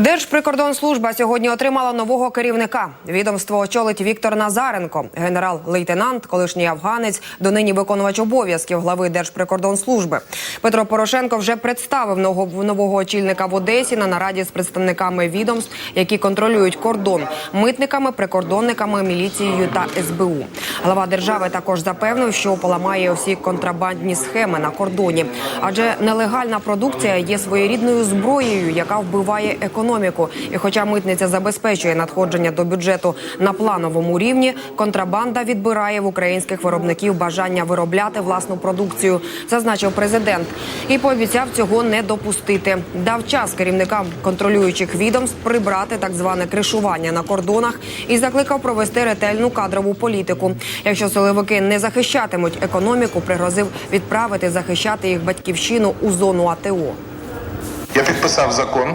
Держприкордонслужба сьогодні отримала нового керівника. Відомство очолить Віктор Назаренко, генерал-лейтенант, колишній афганець, донині виконувач обов'язків глави Держприкордонслужби. Петро Порошенко вже представив нового, очільника в Одесі на нараді з представниками відомств, які контролюють кордон, митниками, прикордонниками, міліцією та СБУ. Глава держави також запевнив, що поламає усі контрабандні схеми на кордоні, адже нелегальна продукція є своєрідною зброєю, яка вбиває економіку. І хоча митниця забезпечує надходження до бюджету на плановому рівні, контрабанда відбирає в українських виробників бажання виробляти власну продукцію, зазначив президент. І пообіцяв цього не допустити. Дав час керівникам контролюючих відомств прибрати так зване кришування на кордонах і закликав провести ретельну кадрову політику. Якщо силовики не захищатимуть економіку, пригрозив відправити захищати їх батьківщину у зону АТО. Я підписав закон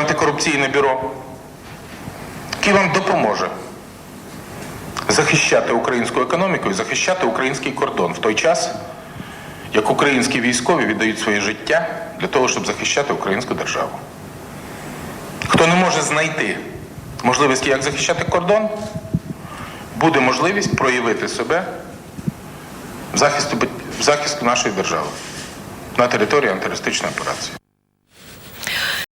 антикорупційне бюро, який вам допоможе захищати українську економіку і захищати український кордон в той час, як українські військові віддають своє життя для того, щоб захищати українську державу. Хто не може знайти можливості, як захищати кордон, буде можливість проявити себе в захисту, в захисту нашої держави на території антитерористичної операції.